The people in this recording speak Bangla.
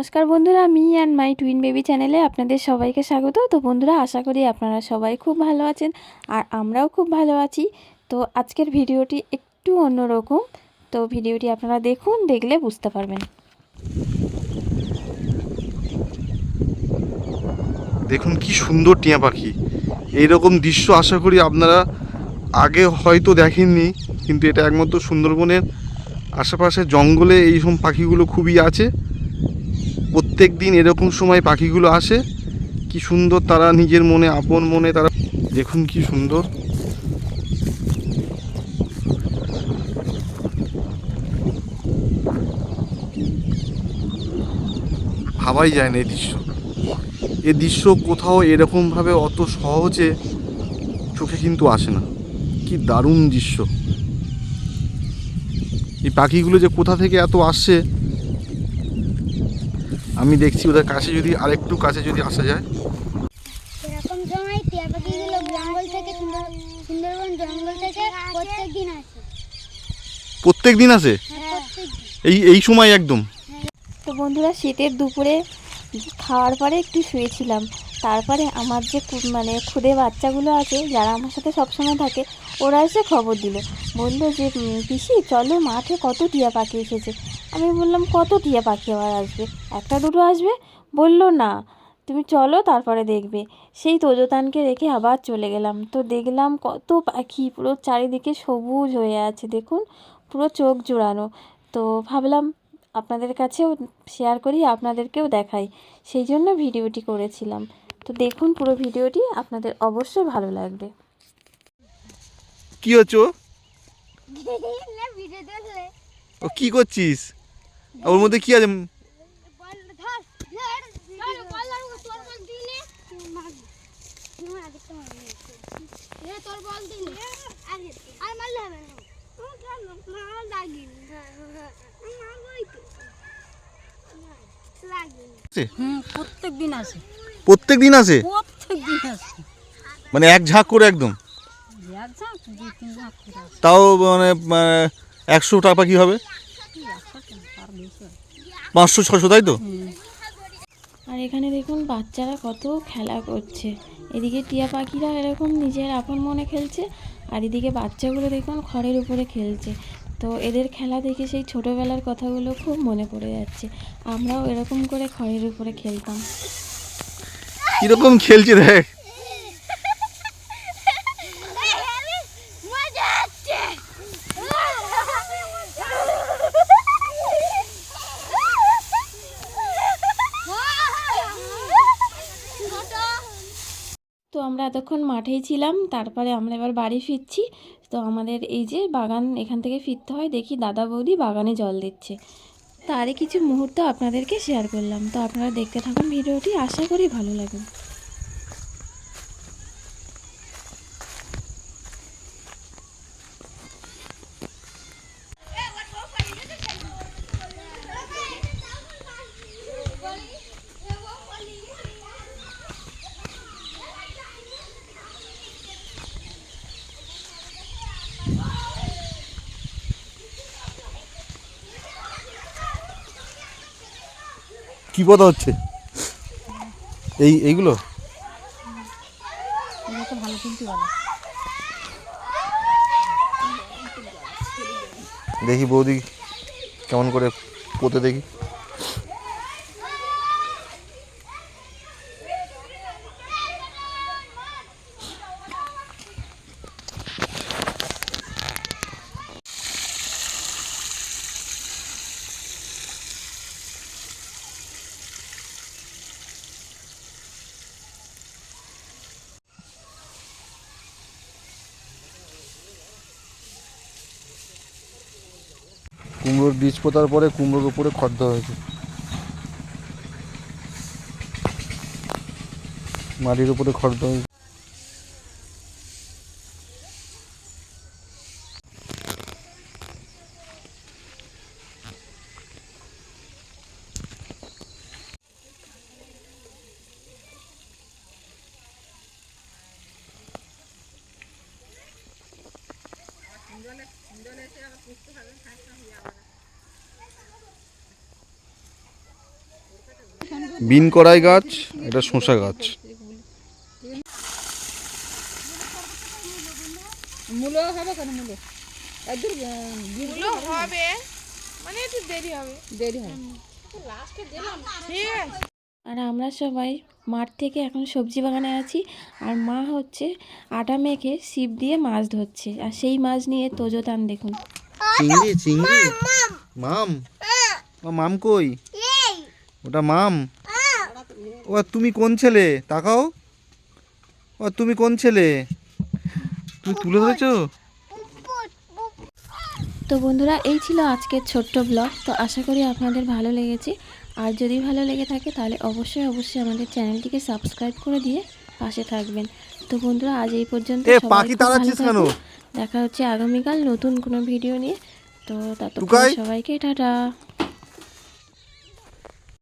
নমস্কার বন্ধুরা me and my twin baby চ্যানেলে আপনাদের সবাইকে স্বাগত। তো বন্ধুরা, আশা করি আপনারা সবাই খুব ভালো আছেন আর আমরাও খুব ভালো আছি। তো আজকের ভিডিওটি একটু অন্যরকম। তো ভিডিওটি আপনারা দেখুন, দেখলে বুঝতে পারবেন। দেখুন কি সুন্দর টিয়া পাখি। এইরকম দৃশ্য আশা করি আপনারা আগে হয়তো দেখেননি, কিন্তু এটা একমাত্র সুন্দরবনের আশেপাশে জঙ্গলে এই সব পাখিগুলো খুবই আছে। প্রত্যেক দিন এরকম সময় পাখিগুলো আসে। কি সুন্দর তারা নিজের মনে, আপন মনে তারা দেখুন কি সুন্দর। ভাবাই যায় না এই দৃশ্য। এ দৃশ্য কোথাও এরকমভাবে অত সহজে চোখে কিন্তু আসে না। কি দারুণ দৃশ্য। এই পাখিগুলো যে কোথা থেকে এত আসছে আমি দেখছি ওদের কাছে যদি আরেকটু কাছে যদি আসা যায়। এরকম সময় টিয়া পাখিগুলো জঙ্গল থেকে সুন্দরবন জঙ্গল থেকে প্রত্যেক দিন আসে। প্রত্যেক দিন আসে? হ্যাঁ এই এই সময় একদম? তো বন্ধুরা শীতের দুপুরে খাওয়ার পরে একটু শুয়েছিলাম। তারপরে আমার যে মানে খুদে বাচ্চাগুলো আছে যারা আমার সাথে সবসময় থাকে ওরা এসে খবর দিল। বলল যে পিসি চলো মাঠে কত টিয়া পাখি এসেছে। আমি বললাম কত টিয়া পাখি আবার আসবে? একটা দুটো আসবে? বলল না তুমি চলো তারপরে দেখবে। সেই তোজতানকে রেখে আবার চলে গেলাম। তো দেখলাম কত পাখি পুরো চারিদিকে সবুজ হয়ে আছে দেখুন পুরো চোখ জোড়ানো। তো ভাবলাম আপনাদের কাছেও শেয়ার করি আপনাদেরকেও দেখাই। সেই জন্য ভিডিওটি করেছিলাম। তো দেখুন পুরো ভিডিওটি আপনাদের অবশ্যই ভালো লাগবে। কি হচ্ছে ও? না ভিডিও দেখলে। ও কি করছিস? ওর মধ্যে কি আছে? প্রত্যেক দিন আসে। প্রত্যেক দিন আসে? প্রত্যেক দিন আসে। মানে এক ঝাঁক করে একদম? তাও মানে একশো টাকা কি হবে কি একশো কেন, তার বেশি হয়। পাঁচশো ছশো তাই তো? আর এখানে দেখুন বাচ্চারা কত খেলা করছে। এদিকে টিয়া পাখিরা এরকম নিজের আপন মনে খেলছে আর এদিকে বাচ্চাগুলো দেখুন খড়ের উপরে খেলছে। তো এদের খেলা দেখে সেই ছোটোবেলার কথাগুলো খুব মনে পড়ে যাচ্ছে। আমরাও এরকম করে খড়ের উপরে খেলতাম। কীরকম খেলছে দেখ মজা হচ্ছে তো আমরা এতক্ষণ মাঠেই ছিলাম, তারপরে আমরা এবার বাড়ি ফিরছি। তো আমাদের এই যে বাগান, এখান থেকে ফিরতে হয়, দেখি দাদা বৌদি বাগানে জল দিচ্ছে। তারই কিছু মুহূর্ত আপনাদেরকে শেয়ার করলাম। তো আপনারা দেখতে থাকুন ভিডিওটি, আশা করি ভালো লাগবে। কি কথা হচ্ছে? এই এইগুলো? দেখি বৌদি কেমন করে পোতে দেখি। কুমড়োর বীজ পোতার পরে কুমড়োর উপরে খদ্দ হয়েছে। মাটির উপরে খদ্দ হয়েছে। ইন্দোলে ইন্দোলেতে হবে খাইতে হইয়া বিন কড়াই গাছ এটা শসা গাছ। মূলো হবে কেন মূলো? একদমগুলো হবে। মানে একটু দেরি হবে। দেরি ঠিক আছে। আর আমরা সবাই মাঠ থেকে এখন সবজি বাগানে আছি আর মা হচ্ছে আটা মেখে ছিপ দিয়ে মাছ ধরছে আর সেই মাছ নিয়ে তোজোতান দেখুন। চিংড়ি চিংড়ি? মাম ও মাম কই? ওটা মাম। ও তুমি কোন ছেলে? তাকাও। ও তুমি কোন ছেলে? তুমি তুলে ধরেছো? তো বন্ধুরা এই ছিল আজকের ছোট্ট ব্লগ তো আশা করি আপনাদের ভালো লেগেছে। আর যদি ভালো লেগে থাকে তাহলে অবশ্যই অবশ্যই আমাদের চ্যানেলটিকে সাবস্ক্রাইব করে দিয়ে পাশে থাকবেন। তো বন্ধুরা আজ এই পর্যন্ত। দেখা হচ্ছে আগামীকাল নতুন কোনো ভিডিও নিয়ে। তো ততক্ষণ সবাইকে টাটা।